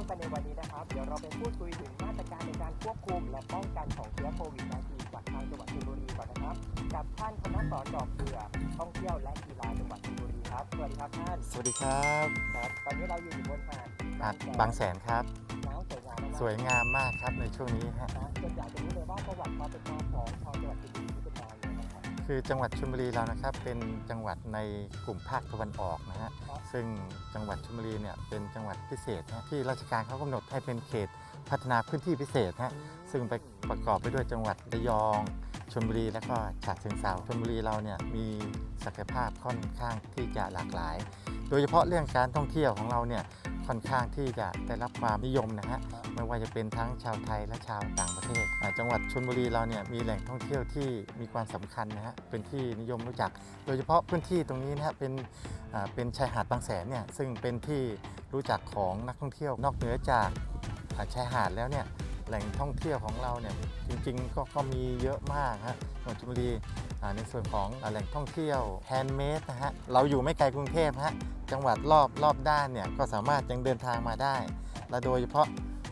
จะไปท่องเที่ยวกันในวันนี้นะครับ เดี๋ยวเราไปพูดคุยถึงมาตรการในการควบคุม และป้องกันของเชื้อโควิด -19 จากทางจังหวัดชลบุรีก่อนนะครับ กับท่านคณะสอนดอกเกลือท่องเที่ยวและกีฬาจังหวัดชลบุรีครับ สวัสดีครับท่าน สวัสดีครับครับ ตอนนี้เราอยู่บนหาดหาดบางแสนครับ น้ำสวยงามมากๆสวยงามมากครับในช่วงนี้ฮะ นะจนอยากจะรู้เลยว่าประวัติความเป็นมาของชาวจังหวัดชลบุรีที่เป็นมาอย่างไรบ้างครับคือจังหวัดชลบุรีเรานะครับเป็นจังหวัดในกลุ่มภาคตะวันออกนะฮะครับ ซึ่งจังหวัดชลบุรีเนี่ยเป็นจังหวัดพิเศษนะที่ราชการเขากำหนดให้เป็นเขตพัฒนาพื้นที่พิเศษฮะซึ่งไปประกอบไปด้วยจังหวัดระยองชลบุรีและก็ฉะเชิงเทราชลบุรีเราเนี่ยมีศักยภาพค่อนข้างที่จะหลากหลาย โดยเฉพาะเรื่องการท่องเที่ยวของเราเนี่ย ค่อนข้างที่จะได้รับความนิยมนะฮะไม่ว่าจะเป็นทั้งชาวไทยและชาวต่างประเทศอ่าจังหวัดชลบุรีเราเนี่ยมีแหล่งท่องเที่ยวที่มีความสำคัญนะฮะเป็นที่นิยมรู้จัก โดยเฉพาะพื้นที่ตรงนี้นะฮะเป็นอ่าเป็นชายหาดบางแสนเนี่ยซึ่งเป็นที่รู้จักของนักท่องเที่ยวนอกเหนือจากอ่าชายหาดแล้วเนี่ย แหล่งท่องเที่ยวของเราเนี่ยจริงๆก็ก็มีเยอะมากฮะจังหวัดชลบุรีอ่าในส่วนของอ่าแหล่งท่องเที่ยวแฮนด์เมดนะฮะเราอยู่ไม่ไกลกรุงเทพฮะจังหวัดรอบรอบด้านเนี่ยก็สามารถยังเดินทางมาได้ และโดยเฉพาะ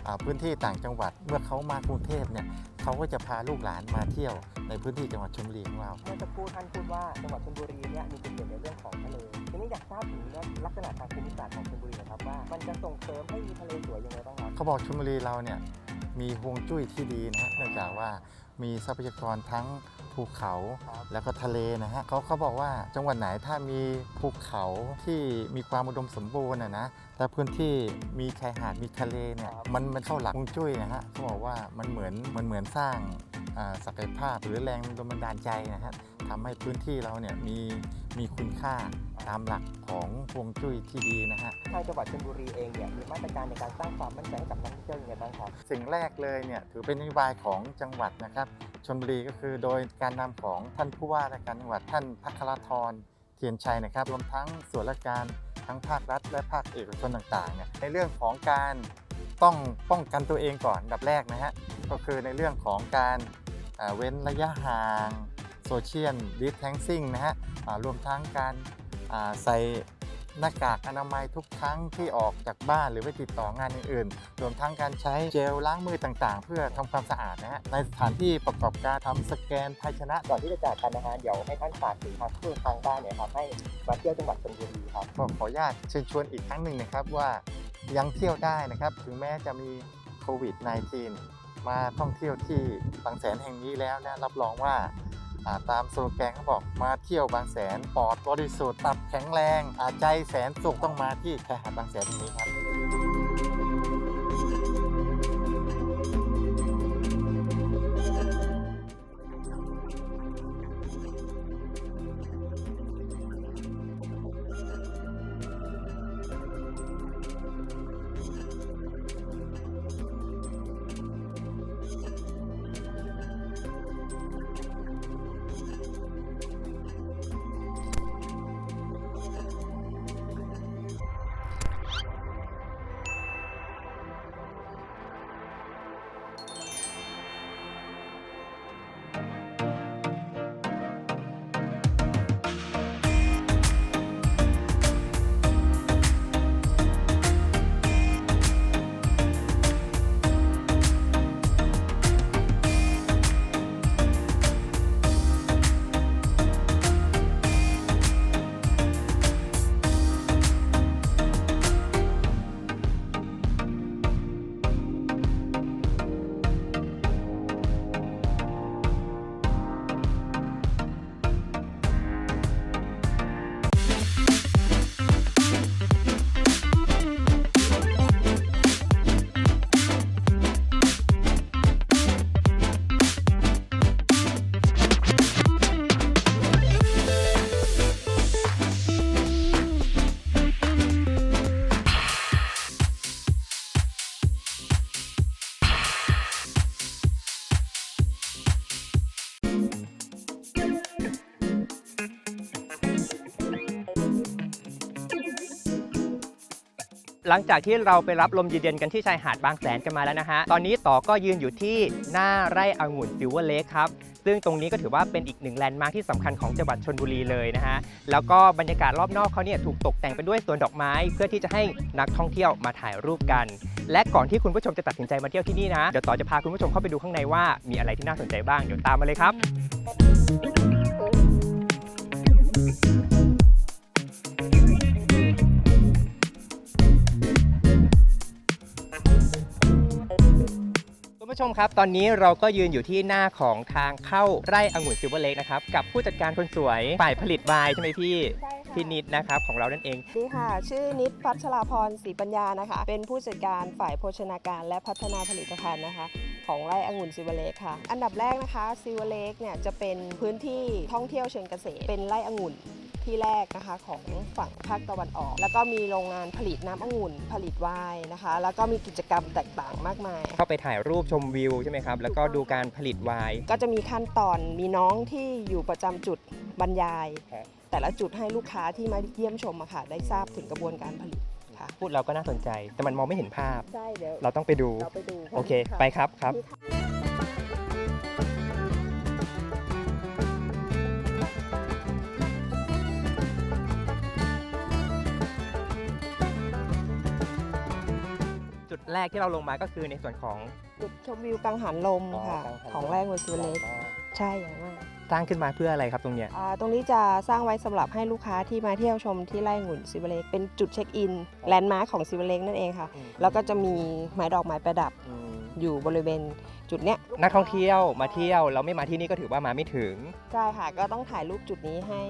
อ่าพื้นที่ต่างจังหวัดเมื่อเขามากรุงเทพเนี่ยเขาก็จะพาลูกหลานมาเที่ยวในพื้นที่จังหวัดชลบุรีของเราเมื่อสักครู่ท่านพูดว่าจังหวัดชลบุรีเนี่ยมีจุดเด่นในเรื่องของทะเลทีนี้อยากทราบถึงลักษณะทางภูมิศาสตร์ของชลบุรีนะครับว่ามันจะส่งเสริมให้มีทะเลสวยยังไงบ้างครับเขาบอกชลบุรีเราเนี่ย มีฮวงจุ้ยที่ดีนะฮะเนื่องจากว่ามีทรัพยากรทั้งภูเขาครับแล้วก็ทะเลนะฮะเขาเขาบอกว่าจังหวัดไหนถ้ามีภูเขาที่มีความอุดมสมบูรณ์นะนะแต่พื้นที่มีชายหาดมีทะเลเนี่ยมันมันเข้าหลักฮวงจุ้ยนะฮะเขาบอกว่ามันเหมือนมันเหมือนสร้างอ่าศักยภาพหรือแรงดลบันดาลใจนะฮะ ทำให้พื้นที่เราเนี่ยมีมีคุณค่าตามหลักของฮวงจุ้ยที่ดีนะฮะทางจังหวัดชลบุรีเองเนี่ยมีมาตรการในการสร้างความมั่นใจให้กับนักท่องเที่ยวยังไงบ้างครับสิ่งแรกเลยเนี่ยถือเป็นนโยบายของจังหวัดนะครับชลบุรีก็คือโดยการนำของท่านผู้ว่าราชการจังหวัดท่านพัครธรเทียนชัยนะครับ รวมทั้งส่วนราชการทั้งภาครัฐ และภาคเอกชนต่างๆเนี่ยในเรื่องของการต้องป้องกันตัวเองก่อนอันดับแรกนะฮะก็คือในเรื่องของการอ่าเว้นระยะห่าง โซเชียลดิสแทงซิ่งนะฮะรวมทั้งการใส่หน้ากากอนามัยทุกครั้งที่ออกจากบ้านหรือไปติดต่องานอื่นๆ รวมทั้งการใช้เจลล้างมือต่างๆ เพื่อทำความสะอาดนะฮะ ในสถานที่ประกอบการทำสแกนภาชนะก่อนที่จะจากกันนะฮะเดี๋ยวให้ท่านฝากถึงทางผู้ทางบ้านเนี่ยครับให้มาเที่ยวจังหวัดชลบุรีครับก็ขออนุญาตเชิญชวนอีกครั้งหนึ่งนะครับว่ายังเที่ยวได้นะครับ ถึงแม้จะมีโควิด -19 มาท่องเที่ยวที่บางแสนแห่งนี้แล้วนะรับรองว่า ตามสโลแกนเขาบอกมาเที่ยวบางแสนปลอดบริสุทธิ์ตับแข็งแรงอาใจแสนสุขต้องมาที่ชายหาดบางแสนตรงนี้ครับ หลังจากที่เราไปรับลมเย็นๆกันที่ชายหาดบางแสนกันมาแล้วนะฮะ ตอนนี้ต่อก็ยืนอยู่ที่หน้าไร่องุ่นซิลเวอร์เลคครับ ซึ่งตรงนี้ก็ถือว่าเป็นอีกหนึ่งแลนด์มาร์คที่สำคัญของจังหวัดชนบุรีเลยนะฮะ แล้วก็บรรยากาศรอบนอกเขาเนี่ยถูกตกแต่งไปด้วยสวนดอกไม้ เพื่อที่จะให้นักท่องเที่ยวมาถ่ายรูปกัน และก่อนที่คุณผู้ชมจะตัดสินใจมาเที่ยวที่นี่นะ เดี๋ยวต่อจะพาคุณผู้ชมเข้าไปดูข้างในว่ามีอะไรที่น่าสนใจบ้าง เดี๋ยวตามมาเลยครับ ผู้ชมครับ ตอนนี้เราก็ยืนอยู่ที่หน้าของทางเข้าไร่องุ่นซิลเวอร์เลกนะครับ กับผู้จัดการคนสวยฝ่ายผลิตไวน์ใช่ไหมพี่ใช่ค่ะ พี่นิดนะครับของเรานั่นเองดีค่ะ ชื่อนิดพัชราพรศรีปัญญานะคะ เป็นผู้จัดการฝ่ายโภชนาการและพัฒนาผลิตภัณฑ์นะคะ ของไร่องุ่นซิวเลกค่ะ อันดับแรกนะคะซิวเลกเนี่ยจะเป็นพื้นที่ท่องเที่ยวเชิงเกษตร เป็นไร่องุ่น ที่แรกนะคะของฝั่งภาคตะวันออก แล้วก็มีโรงงานผลิตน้ำองุ่นผลิตไวน์นะคะ แล้วก็มีกิจกรรมแตกต่างมากมาย เข้าไปถ่ายรูปชมวิวใช่ไหมครับ แล้วก็ดูการผลิตไวน์ก็จะมีขั้นตอนมีน้องที่อยู่ประจำจุดบรรยายครับแต่ละจุดให้ลูกค้าที่มาเยี่ยมชมอะค่ะได้ทราบถึงกระบวนการผลิตค่ะพูดเราก็น่าสนใจ แต่มันมองไม่เห็นภาพ ใช่เดี๋ยวเราต้องไปดู เราไปดูโอเค ไปครับครับ แรกที่เราลงมาก็คือในส่วนของจุดชมวิวกังหันลมค่ะกัหันลมของแรกวันซูเลกใช่อย่างมากสร้างขึ้นมาเพื่ออะไรครับตรงเนี้ยอ่าตรงนี้จะสร้างไว้สำหรับให้ลูกค้าที่มาเที่ยวชมที่ไร่องุ่นซิวเลกเป็นจุดเช็คอินแลนด์มาร์คของซิวเลกนั่นเองค่ะ แล้วก็จะมีไม้ดอกไม้ประดับอยู่บริเวณจุดเนี้ยนักท่องเที่ยวมาเที่ยวเราไม่มาที่นี่ก็ถือว่ามาไม่ถึง ใช่ค่ะก็ต้องถ่ายรูปจุดนี้ให้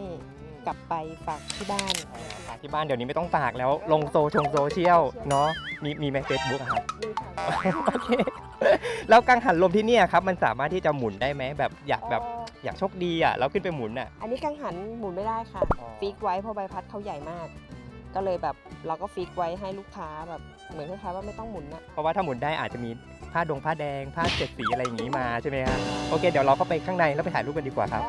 กลับไปฝากที่บ้าน ฝากที่บ้านเดี๋ยวนี้ไม่ต้องฝากแล้วลงโซชงโซเชียลเนาะมีมีไหมเฟซบุ๊กครับนี่ค่ะโอเคแล้วกังหันลมที่เนี่ยครับมันสามารถที่จะหมุนได้ไหมแบบอยากแบบเอ่ออยากโชคดีอะแล้วขึ้นไปหมุนอะ อันนี้กังหันหมุนไม่ได้ค่ะอ๋อฟิกไว้เพราะใบพัดเขาใหญ่มาก ก็เลยแบบเราก็ฟิกไว้ให้ลูกค้าแบบเหมือนคล้ายๆว่าไม่ต้องหมุนนะเพราะว่าถ้าหมุนได้อาจจะมีผ้าดงผ้าแดงผ้าเจ็ดสีอะไรอย่างนี้มาใช่ไหมครับโอเคเดี๋ยวเราเข้าไปข้างในแล้วไปถ่ายรูปกันดีกว่าครับ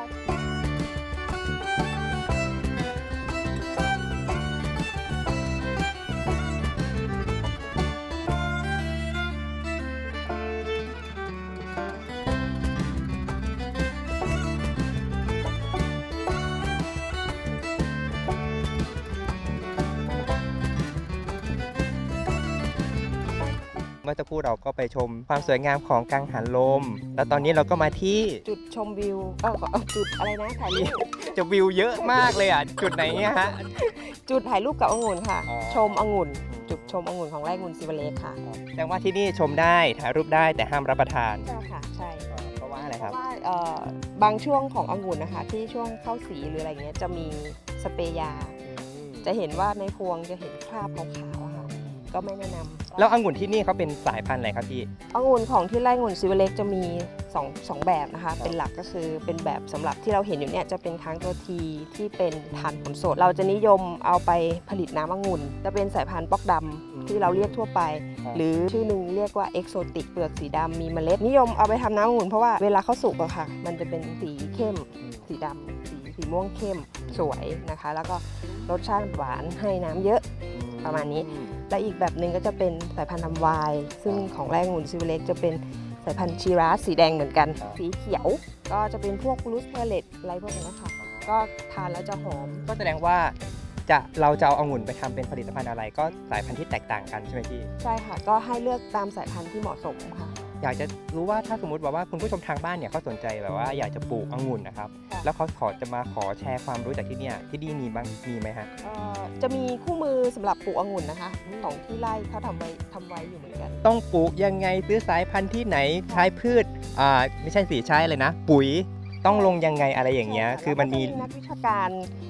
เมื่อสักครู่เราก็ไปชมความสวยงามของกังหันลม แล้วตอนนี้เราก็มาที่จุดชมวิวเออเอ่อจุดอะไรนะถ่ายรูปจะวิวเยอะมากเลยอะ จุดไหนเนี่ยฮะ จุดถ่ายรูปกับองุ่นค่ะ อ๋อ ชมองุ่น จุดชมองุ่นของไร่องุ่นซิวเลกค่ะแสดงว่าที่นี่ชมได้ถ่ายรูปได้แต่ห้ามรับประทานใช่ค่ะใช่เพราะว่าอะไรเพครับ ราะว่าเอ่อบางช่วงขององุ่นนะคะ ที่ช่วงเข้าสีหรืออะไรเงี้ยจะมีสเปรย์ยา จะเห็นว่าในพวงจะเห็นคราบขาวๆอะค่ะ ก็ไม่แนะนำแล้วองุ่นที่นี่เขาเป็นสายพันธุ์อะไรครับพี่องุ่นของที่ไร่องุ่นซิวเลกจะมี2องสองแบบนะคะ เป็นหลักก็คือเป็นแบบสำหรับที่เราเห็นอยู่เนี่ยจะเป็นค้างตัวทีที่เป็นทานผลสด เราจะนิยมเอาไปผลิตน้ำองุ่น จะเป็นสายพันธุ์ปอกดำอืมที่เราเรียกทั่วไปครับหรือชื่อหนึ่งเรียกว่าเอกโซติกเปลือกสีดำมีเมล็ด นิยมเอาไปทำน้ำองุ่นเพราะว่าเวลาเขาสุกอะค่ะ มันจะเป็นสีเข้ม สีดำสีสีม่วงเข้มสวยนะคะ แล้วก็รสชาติหวานให้น้ำเยอะ ประมาณนี้ และอีกแบบหนึ่งก็จะเป็นสายพันธุ์ทำไวน์ซึ่งของแรงองุ่นซิวเล็กจะเป็นสายพันธุ์ชีราสสีแดงเหมือนกันครับสีเขียว ก็จะเป็นพวกลูสเพลเลตอะไรพวกนี้นะคะก็ทานแล้วจะหอม ก็แสดงว่าจะเราจะเอาองุ่นไปทำเป็นผลิตภัณฑ์อะไร ก็สายพันธุ์ที่แตกต่างกันใช่ไหมพี่ ใช่ค่ะ ก็ให้เลือกตามสายพันธุ์ที่เหมาะสมค่ะ อยากจะรู้ว่าถ้าสมมติแบบว่าคุณผู้ชมทางบ้านเนี่ยเขาสนใจแบบว่าอยากจะปลูกองุ่นนะครับค่ะแล้วเขาขอจะมาขอแชร์ความรู้จากที่เนี่ยที่นี่มีบ้างมีไหมฮะเอ่อจะมีคู่มือสำหรับปลูกองุ่นนะคะของที่ไร่เขาทำไว้ทำไว้อยู่เหมือนกัน ต้องปลูกยังไงซื้อสายพันธุ์ที่ไหนใช้พืชอ่าไม่ใช่สีใช้เลยนะ ปุ๋ยต้องลงยังไงอะไรอย่างเงี้ยใช่ะคือมันมีแล้วก็จะนักวิชาการเอ่อ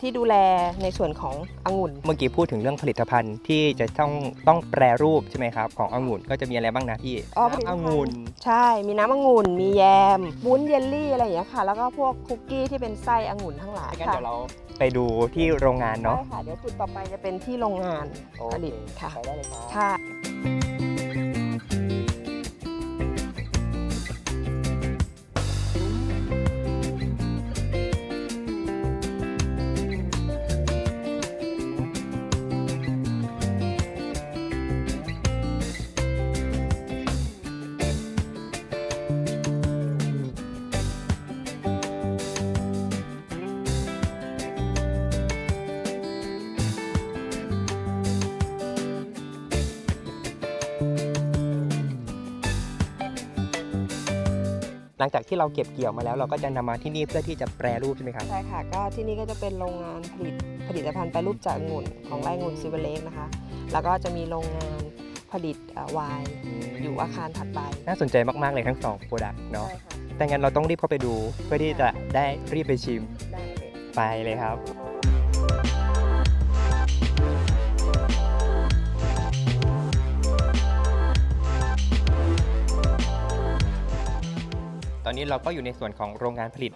ที่ดูแลในส่วนขององุ่น เมื่อกี้พูดถึงเรื่องผลิตภัณฑ์ที่จะต้องต้องแปรรูปใช่ไหมครับขององุ่นก็จะมีอะไรบ้างนะพี่อ๋อผลิตภัน้ำณฑ์องุ่น ใช่ มีน้ำองุ่น มีแยมวุ้นเยลลี่อะไรอย่างเงี้ยค่ะ แล้วก็พวกคุกกี้ที่เป็นไส้องุ่นทั้งหลายงั้นค่ะเดี๋ยวเราไปดูที่โรงงานเนาะ ใช่ค่ะ เดี๋ยวจุดต่อไปจะเป็นที่โรงงานผลิตค่ะ ไปได้เลยครับ ค่ะ หลังจากที่เราเก็บเกี่ยวมาแล้ว เราก็จะนำมาที่นี่เพื่อที่จะแปรรูปใช่ไหมครับใช่ค่ะก็ที่นี่ก็จะเป็นโรงงานผลิตผลิตภัณฑ์แปรรูปจากองุ่นของไร่องุ่นซิเวเลกนะคะ แล้วก็จะมีโรงงานผลิตเอ่อไวน์อยู่อาคารถัดไป น่าสนใจมาก ๆ เลยทั้งสองโปรดักต์เนาะใช่ค่ะแต่งั้นเราต้องรีบเข้าไปดูเพื่อที่จะได้รีบไปชิมได้เลยไปเลยครับ อนนี้เราก็อยู่ในส่วนของโรงงานผลิต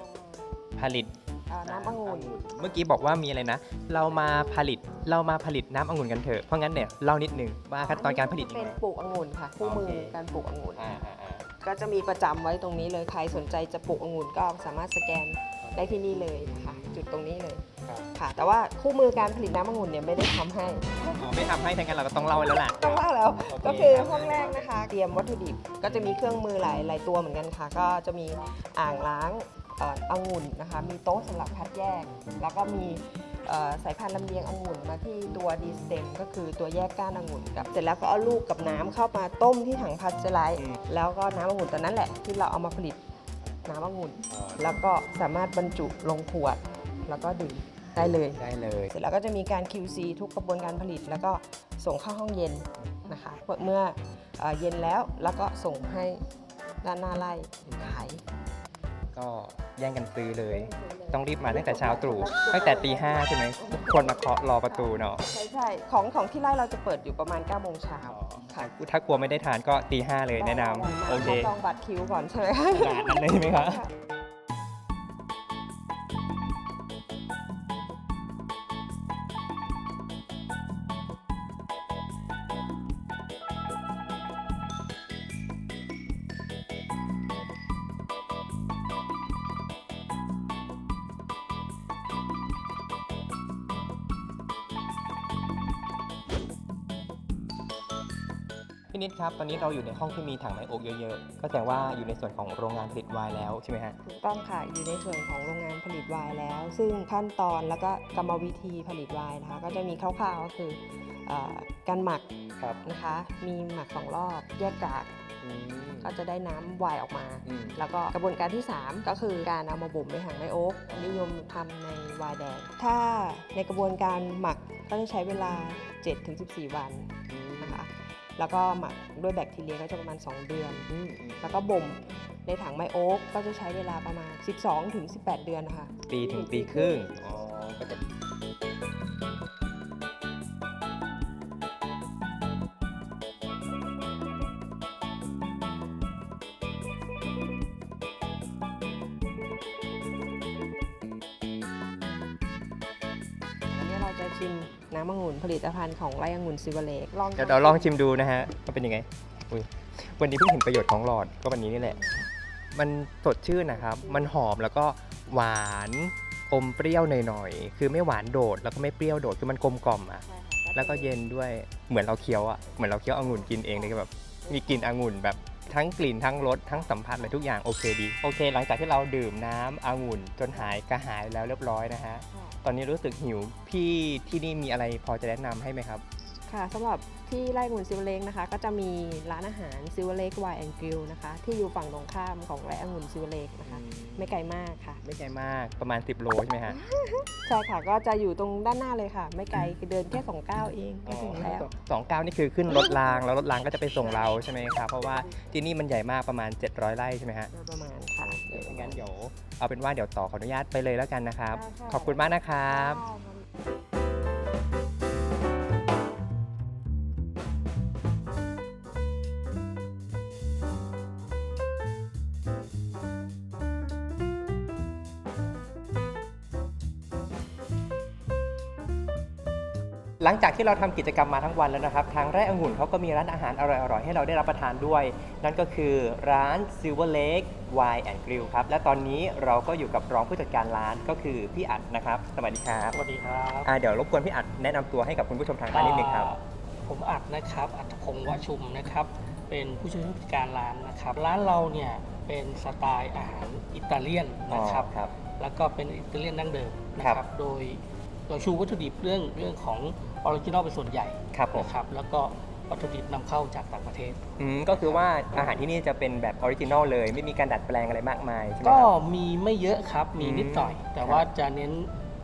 ผลิตเอ่อน้ำองุ่นเมื่อกี้บอกว่ามีอะไรนะ เรามาผลิตเรามาผลิตน้ำองุ่นกันเถอะ เพราะงั้นเนี่ยเล่านิดนึงว่าขั้นตอนการผลิตยังเป็นไงปลูกองุ่นค่ะคู่มือโอเค การปลูกองุ่น อ่าอ่าอ่าก็จะมีประจำไว้ตรงนี้เลยใครสนใจจะปลูกองุ่นก็สามารถสแกน ได้ที่นี่เลยนะคะจุดตรงนี้เลยครับ ค่ะ แต่ว่าคู่มือการผลิตน้ำองุ่นเนี่ยไม่ได้ทำให้ อ๋อไม่ทำให้ทั้งนั้นเราก็ต้องเล่าแล้วล่ะ ต้องเล่าแล้วโอเค ก็คือห้องแรกนะคะ เตรียมวัตถุดิบก็จะมีเครื่องมือหลายหลายตัวเหมือนกันค่ะ ก็จะมีอ่างล้างเอ่อองุ่นนะคะ มีโต๊ะสำหรับคัดแยก แล้วก็มีเอ่อสายพันธุ์ลำเลียงองุ่นมาที่ตัวดีสเต็มก็คือตัวแยกก้านองุ่นกับเสร็จแล้วก็เอาลูกกับน้ำเข้ามาต้มที่ถังพาสเจอร์ไลซ์อืม แล้วก็น้ำองุ่นตัวนั้นแหละที่เราเอามาผลิต น้ำองุ่นแล้วก็สามารถบรรจุลงขวด แล้วก็ดื่มได้เลย ได้เลยเสร็จแล้วก็จะมีการ QC ทุกกระบวนการผลิต แล้วก็ส่งเข้าห้องเย็นนะคะเมื่อเอ่อเย็นแล้วแล้วก็ส่งให้ด้านหน้าไร่ขาย ก็แย่งกันซื้อเลย ต้องรีบมาตั้งแต่เช้าตรู่ตั้งแต่ตีห้าใช่ไหมคนมาเคาะรอประตูเนาะใช่ใช่ของของที่ไร่เราจะเปิดอยู่ประมาณ9โมงเช้าค่ะถ้ากลัวไม่ได้ทานก็ตีห้าเลยแนะนำโอเคจองบัตรคิวก่อนใช่ไหมคะขนาดนั้นเลยใช่ไหมคะ ตอนนี้เราอยู่ในห้องที่มีถังไม้โอ๊กเยอะๆ ก็แสดงว่าอยู่ในส่วนของโรงงานผลิตไวน์แล้วใช่ไหมฮะ ถูกต้องค่ะ อยู่ในส่วนของโรงงานผลิตไวน์แล้ว ซึ่งขั้นตอนแล้วก็กรรมวิธีผลิตไวน์นะคะ ก็จะมีคร่าวๆก็คือเออการหมักครับนะคะ มีหมักสองรอบ แยกกากก็จะได้น้ำไวน์ออกมา อืมแล้วก็กระบวนการที่ 3 ก็คือการเอามาบ่มในถังไม้โอ๊กนิยมทำในไวน์แดง ถ้าในกระบวนการหมักก็จะใช้เวลา 7-14 วันนะคะ แล้วก็หมักด้วยแบคทีเรียก็จะประมาณ 2 เดือน แล้วก็บ่มในถังไม้โอ๊กก็จะใช้เวลาประมาณ 12-18 เดือนนะคะ ปีถึงปีครึ่ง อ๋อ ก็จะ ผลิตภัณฑ์ของไร่องุ่นซิวเลกลองเดี๋ยวเราลองชิมดูนะฮะว่าเป็นยังไงอุ๊ยวันนี้เพิ่งเห็นประโยชน์ของหลอดก็วันนี้นี่แหละ มันสดชื่นนะครับ มันหอมแล้วก็หวานอมเปรี้ยวหน่อยๆคือไม่หวานโดดแล้วก็ไม่เปรี้ยวโดดคือมันกลมกล่อมอะใช่ค่ะแล้วก็เย็นด้วยเหมือนเราเคี้ยวอะเหมือนเราเคี้ยวองุ่นกินเองเลยก็แบบมีกลิ่นองุ่นแบบ ทั้งกลิ่นทั้งรสทั้งสัมผัสเลยทุกอย่างโอเคดีโอเค หลังจากที่เราดื่มน้ำองุ่นจนหายกระหายแล้วเรียบร้อยนะฮะตอนนี้รู้สึกหิวพี่ที่นี่มีอะไรพอจะแนะนำให้ไหมครับ ค่ะสำหรับ ที่ไร่องุ่นซิวเลกนะคะ ก็จะมีร้านอาหารซิวเลกไวน์แอนด์กริลนะคะ ที่อยู่ฝั่งตรงข้ามของไร่องุ่นซิวเลกนะคะ ไม่ไกลมากค่ะ ไม่ไกลมากประมาณ 10 โลใช่ไหมฮะ ใช่ค่ะก็จะอยู่ตรงด้านหน้าเลยค่ะ ไม่ไกลคือเดินแค่2ก้าวเองก็ถึงแล้ว สองเก้านี่คือขึ้นรถรางแล้วรถรางก็จะไปส่งเราใช่ไหมครับเพราะว่าที่นี่มันใหญ่มากประมาณ 700 ไร่ใช่ไหมฮะโดยประมาณค่ะเดี๋ยวงั้นเดี๋ยวเอาเป็นว่าเดี๋ยวต่อขออนุญาตไปเลยแล้วกันนะครับ ได้ค่ะ ขอบคุณมากนะครับ หลังจากที่เราทำกิจกรรมมาทั้งวันแล้วนะครับ ทางไร่องุ่นเขาก็มีร้านอาหารอร่อยๆ ให้เราได้รับประทานด้วย นั่นก็คือร้าน Silver Lake Wine and Grill ครับ และตอนนี้เราก็อยู่กับรองผู้จัดการร้านก็คือพี่อัดนะครับ สวัสดีครับ สวัสดีครับอ่าเดี๋ยวรบกวนพี่อัดแนะนำตัวให้กับคุณผู้ชมทางบ้านนิดนึงครับอ่าผมอัดนะครับ อัตพงศ์วชุมนะครับ เป็นผู้ช่วยผู้จัดการร้านนะครับ ร้านเราเนี่ยเป็นสไตล์อาหารอิตาเลียนนะครับครับแล้วก็เป็นอิตาเลียนดั้งเดิมนะคครัรับบโดยโดยชูวัตถุดิบเรื่องเรื่องของ ออริจินอลเป็นส่วนใหญ่ครับผมนะครับแล้วก็วัตถุดิบนำเข้าจากต่างประเทศ อืมก็คือว่าอาหารที่นี่จะเป็นแบบออริจินอลเลย ไม่มีการดัดแปลงอะไรมากมายใช่ไหมก็ครับ มีไม่เยอะครับมีนิดหน่อยอืมแต่ว่าจะเน้น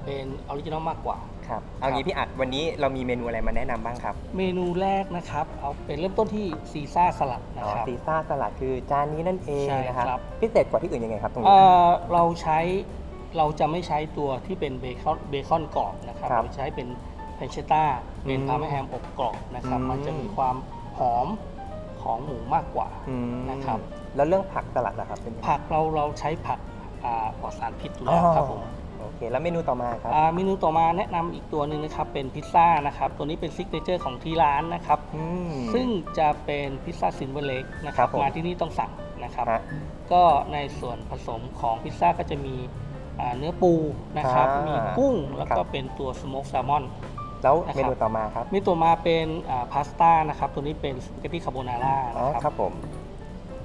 เป็นออริจินอลมากกว่า ครับเอางี้พี่อัดวันนี้เรามีเมนูอะไรมาแนะนำบ้างครับเมนูแรกนะครับ เอาเป็นเริ่มต้นที่ซีซ่าสลัดนะอ๋อครับ ซีซ่าสลัดคือจานนี้นั่นเองใช่นะครับครับ พิเศษกว่าที่อื่นยังไงครับตรงนี้ เอ่อเราใช้เราจะไม่ใช้ตัวที่เป็นเบคอนเบคอนกรอบนะครับ ครับ เราใช้เป็น เพนเชต้าเป็นอืมพาร์มาแฮมอบกรอบนะครับอืมมันจะมีความหอมของหมูมากกว่าอืมนะครับ แล้วเรื่องผักสลัดนะครับเป็นยังไงผักเราเราใช้ผักอ่าปลอดสารพิษอยู่แล้วครับผมโอเคแล้วเมนูต่อมาครับอ่าเมนูต่อมาแนะนำอีกตัวหนึ่งนะครับเป็นพิซซ่านะครับตัวนี้เป็นซิกเนเจอร์ของที่ร้านนะครับอืมซึ่งจะเป็นพิซซ่าซินเวอร์เล็กนะครัครับบผมมาที่นี่ต้องสั่งนะครับฮะก็ในส่วนผสมของพิซซ่าก็จะมีอ่าเนื้อปูนะครับอ่ามีมีกุ้งแล้วคก็รับเป็นตัวสโมกแซลมอน แล้วนะครับเมนูต่อมาครับมีตัวมาเป็นพาสต้านะครับตัวนี้เป็นสปาเกตตี้คาโบนาร่าอ๋อนะคครัรับ บผม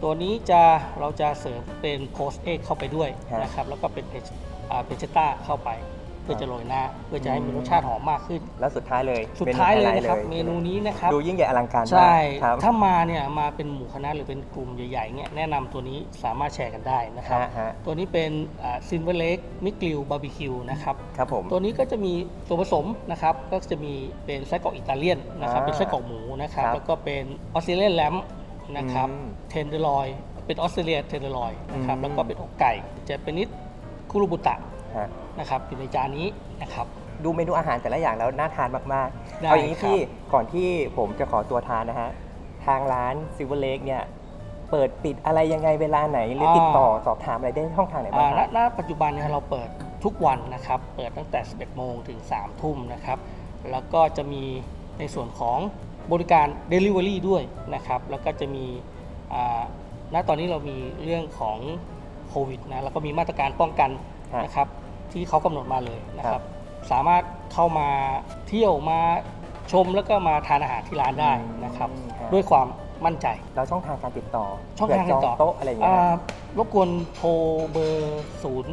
ตัวนี้จะเราจะเสริมเป็นโพสเอ็กเข้าไปด้วยฮะ นะครับแล้วก็เป็นเพชเพชต้าเข้าไป เพื่อจะโรยหน้า เพื่อจะให้มีรสชาติหอมมากขึ้น แล้วสุดท้ายเลยสุดท้ายเลยไฮไนะครับ เมนูนี้นะครับ ดูยิ่งใหญ่อลังการมากใช่ ครับ ถ้ามาเนี่ยมาเป็นหมู่คณะหรือเป็นกลุ่มใหญ่ๆเนี่ยแนะนำตัวนี้สามารถแชร์กันได้นะครับ ฮะฮะตัวนี้เป็นซินเวอร์เล็กมิกลิวบาร์บีคิวนะครับ ครับผม ตัวนี้ก็จะมีส่วนผสมนะครับ ก็จะมีเป็นไส้กรอกอิตาเลียนนะครับ อ่าเป็นไส้กรอกหมูนะครับ ครับแล้วก็เป็นออสเตรเลียนแลมนะครับ อืมเทนเดอร์ลอย เป็นออสเตรเลียเทนเดอร์ลอยนะครับ อืม แล้วก็เป็นอกไก่เจแปนิสคุรุบุตะ ฮะ นะครับอยู่ในจานนี้นะครับ ดูเมนูอาหารแต่ละอย่างแล้วน่าทานมากๆ ได้เอาอย่างนี้ครับ พี่ก่อนที่ผมจะขอตัวทานนะฮะ ทางร้านซิ l เวอร์เลกเนี่ย เปิดปิดอะไรยังไงเวลาไหน หรือติดต่อสอบถามอะไรได้ช่องทางไหนบ้างอ่าคณรับ ณปัจจุบันเนี่ยเราเปิดทุกวันนะครับ เปิดตั้งแต่ 11 โมงถึง 3 ทุ่มนะครับ แล้วก็จะมีในส่วนของบริการ Delivery ด้วยนะครับ แล้วก็จะมีอ่าณตอนนี้เรามีเรื่องของโควิดนะ แล้วก็มีมาตรการป้องกันฮะ นะครับ ที่เขากำหนดมาเลยนะคครัรับบสามารถเข้ามาเที่ยวมาชมแล้วก็มาทานอาหารที่ร้านได้นะครับ อืมครับ ด้วยความมั่นใจ แล้วช่องทางการติดต่อช่องทางเผื่ติดต่อโต๊ะอะไรอย่างเงี้ย อ่ารบกวนโทรเบอร์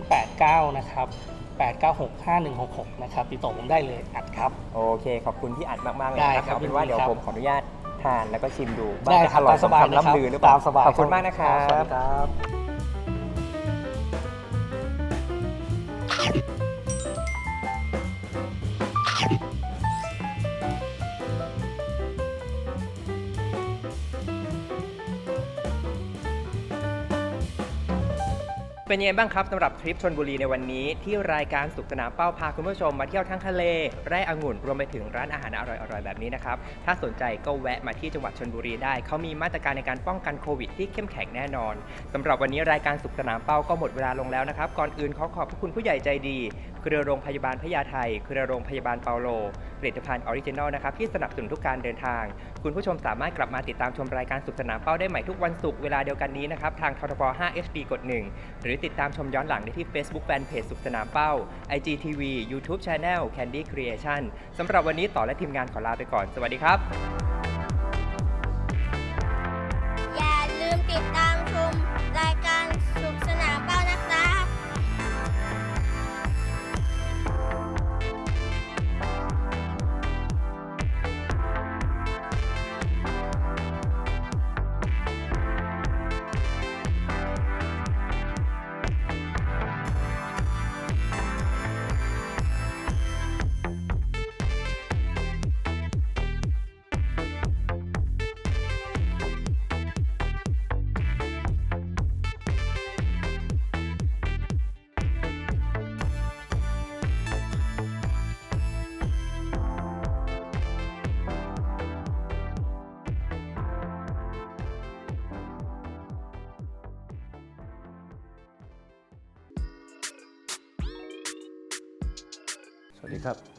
089 นะครับ 896 5166 นะครับ ติดต่อผมได้เลยอัดครับ โอเค ขอบคุณพี่อัดมากๆเลยได้นะครับครับเอาเป็นว่ายินดีเดี๋ยวครับ ผมขออนุญาตทานแล้วก็ชิมดูได้ว่าจะครัอบร่อยตามสสมบายคำล่ำลือหรือเปล่าตามสบายขอบคุณมากนะครับ สวัสดีครับ เป็นยังไงบ้างครับสำหรับทริปชนบุรีในวันนี้ ที่รายการสุขสนามเป้าพาคุณผู้ชมมาเที่ยวทั้งทะเลไร่องุ่นรวมไปถึงร้านอาหารอร่อยๆแบบนี้นะครับ ถ้าสนใจก็แวะมาที่จังหวัดชนบุรีได้ เขามีมาตรการในการป้องกันโควิดที่เข้มแข็งแน่นอนสำหรับวันนี้รายการสุขสนามเป้าก็หมดเวลาลงแล้วนะครับ ก่อนอื่นขอขอบพระคุณผู้ใหญ่ใจดี เครือโรงพยาบาลพญาไทเครือโรงพยาบาลเปาโล ผลิตภัณฑ์ออริจินอลนะครับที่สนับสนุนทุกการเดินทาง คุณผู้ชมสามารถกลับมาติดตามชมรายการสุขสนามเป้าได้ใหม่ทุกวันศุกร์เวลาเดียวกันนี้นะครับทางททบ5 HD กด 1 หรือติดตามชมย้อนหลังได้ที่ Facebook Fanpage สุขสนามเป้า IGTV YouTube Channel Candy Creation สำหรับวันนี้ต่อและทีมงานขอลาไปก่อน สวัสดีครับ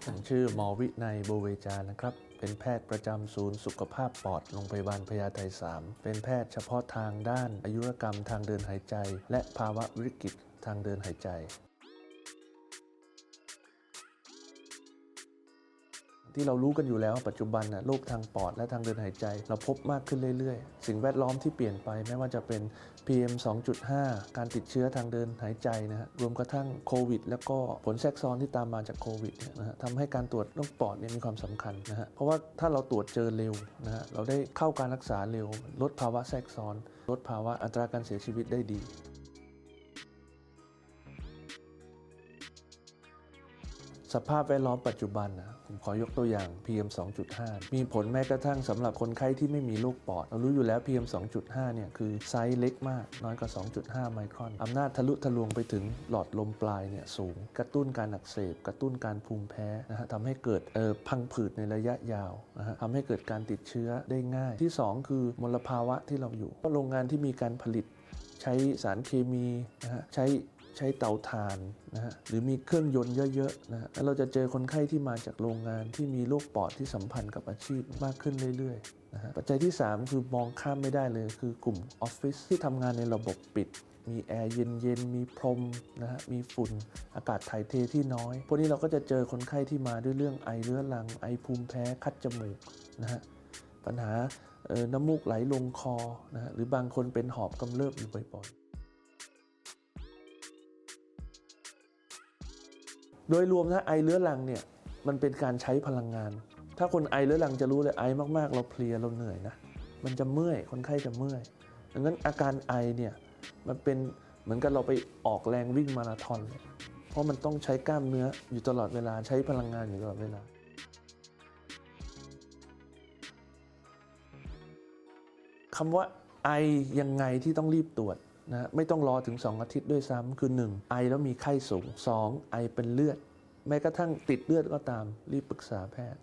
วัสดีครับผมชื่อหมอวินัยโบเวจานะครับ เป็นแพทย์ประจำศูนย์สุขภาพปอดโรงพยาบาลพญาไท3เป็นแพทย์เฉพาะทางด้านอายุรกรรมทางเดินหายใจ และภาวะวิกฤตทางเดินหายใจที่เรารู้กันอยู่แล้วปัจจุบันนะโรคทางปอดและทางเดินหายใจ เราพบมากขึ้นเรื่อยๆ สิ่งแวดล้อมที่เปลี่ยนไปไม่ว่าจะเป็น PM 2.5 การติดเชื้อทางเดินหายใจนะฮะรวมกระทั่งโควิด แล้วก็ผลแทรกซ้อนที่ตามมาจากโควิดเนี่ยนะฮะทำให้การตรวจโรคปอดเนี่ยมีความสำคัญนะฮะเพราะว่าถ้าเราตรวจเจอเร็วนะฮะเราได้เข้าการรักษาเร็ว ลดภาวะแทรกซ้อน ลดภาวะอัตราการเสียชีวิตได้ดี สภาพแวดล้อมปัจจุบันนะผมขอยกตัวอย่าง PM 2.5 มีผลแม้กระทั่งสำหรับคนไข้ที่ไม่มีโรคปอด เรารู้อยู่แล้ว PM 2.5 เนี่ยคือไซส์เล็กมากน้อยกว่า 2.5 ไมครอนอำนาจทะลุทะลวงไปถึงหลอดลมปลายเนี่ยสูง กระตุ้นการอักเสบ กระตุ้นการภูมิแพ้นะฮะทำให้เกิดเอ่อพังผืดในระยะยาวนะฮะทำให้เกิดการติดเชื้อได้ง่าย ที่ 2 คือมลภาวะที่เราอยู่โรงงานที่มีการผลิต ใช้สารเคมีนะฮะใช้ ใช้เตาถ่านนะฮะหรือมีเครื่องยนต์เยอะๆนะแล้วเราจะเจอคนไข้ที่มาจากโรงงานที่มีโรคปอดที่สัมพันธ์กับอาชีพมากขึ้นเรื่อยๆนะฮะปัจจัยที่ 3 คือมองข้ามไม่ได้เลยคือกลุ่มออฟฟิศที่ทำงานในระบบปิด มีแอร์เย็นๆ มีพรมนะฮะมีฝุ่นอากาศถ่ายเทที่น้อย พวกนี้เราก็จะเจอคนไข้ที่มาด้วยเรื่องไอเรื้อรังไอภูมิแพ้คัดจมูกนะฮะปัญหาน้ำมูกไหลลงคอนะฮะหรือบางคนเป็นหอบกำเริบอยู่บ่อยๆ โดยรวมนะไอเรื้อรังเนี่ยมันเป็นการใช้พลังงาน ถ้าคนไอเรื้อรังจะรู้เลยไอมากๆ เราเพลียเราเหนื่อยนะ มันจะเมื่อยคนไข้จะเมื่อย ดังนั้นอาการไอเนี่ยมันเป็นเหมือนกับเราไปออกแรงวิ่งมาราธอนเลยเพราะมันต้องใช้กล้ามเนื้ออยู่ตลอดเวลาใช้พลังงานอยู่ตลอดเวลาคำว่าไอยังไงที่ต้องรีบตรวจ นะไม่ต้องรอถึง 2 อาทิตย์ด้วยซ้ำคือ 1. ไอแล้วมีไข้สูง 2. ไอเป็นเลือด แม้กระทั่งติดเลือดก็ตามรีบปรึกษาแพทย์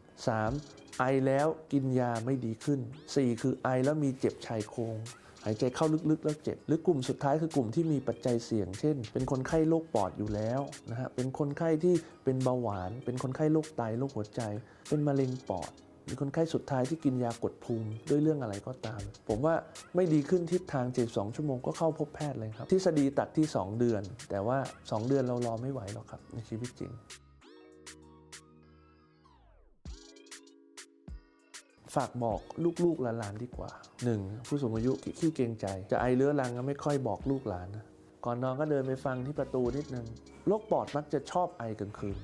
3. ไอแล้วกินยาไม่ดีขึ้น 4. คือไอแล้วมีเจ็บชายโครงหายใจเข้าลึกๆแล้วเจ็บ หรือกลุ่มสุดท้ายคือกลุ่มที่มีปัจจัยเสี่ยง เช่น เป็นคนไข้โรคปอดอยู่แล้วนะฮะเป็นคนไข้ที่เป็นเบาหวาน เป็นคนไข้โรคไตโรคหัวใจ เป็นมะเร็งปอด หรือคนไข้สุดท้ายที่กินยากดภูมิด้วยเรื่องอะไรก็ตาม ผมว่าไม่ดีขึ้นทิศทาง 72 ชั่วโมงก็เข้าพบแพทย์เลยครับ ทฤษฎีตัดที่ 2 เดือน แต่ว่า 2 เดือนเรารอไม่ไหวหรอกครับ ในชีวิตจริง ฝากบอกลูกๆหลานๆดีกว่า 1. ผู้สูงอายุขี้เกรงใจ จะไอเรื้อรังก็ไม่ค่อยบอกลูกหลานนะก่อนนอนก็เดินไปฟังที่ประตูนิดนึงโรคปอดมักจะชอบไอกลางคืน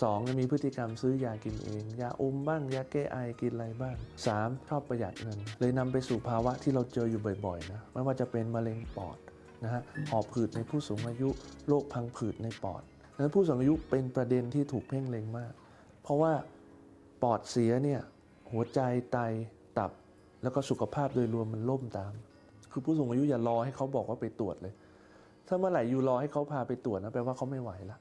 สองมีพฤติกรรมซื้อยากินเอง ยาอมบ้าง ยาแก้ไอกินอะไรบ้าง 3. ชอบประหยัดเงิน เลยนำไปสู่ภาวะที่เราเจออยู่บ่อยๆนะไม่ว่าจะเป็นมะเร็งปอดนะฮะหอบผืดในผู้สูงอายุโรคพังผืดในปอดดังนั้นผู้สูงอายุเป็นประเด็นที่ถูกเพ่งเล็งมาก เพราะว่าปอดเสียเนี่ยหัวใจไตตับ แล้วก็สุขภาพโดยรวมมันล่มตาม คือผู้สูงอายุอย่ารอให้เขาบอกว่าไปตรวจเลย ถ้าเมื่อไหร่อยู่รอให้เขาพาไปตรวจนะแปลว่าเขาไม่ไหวละ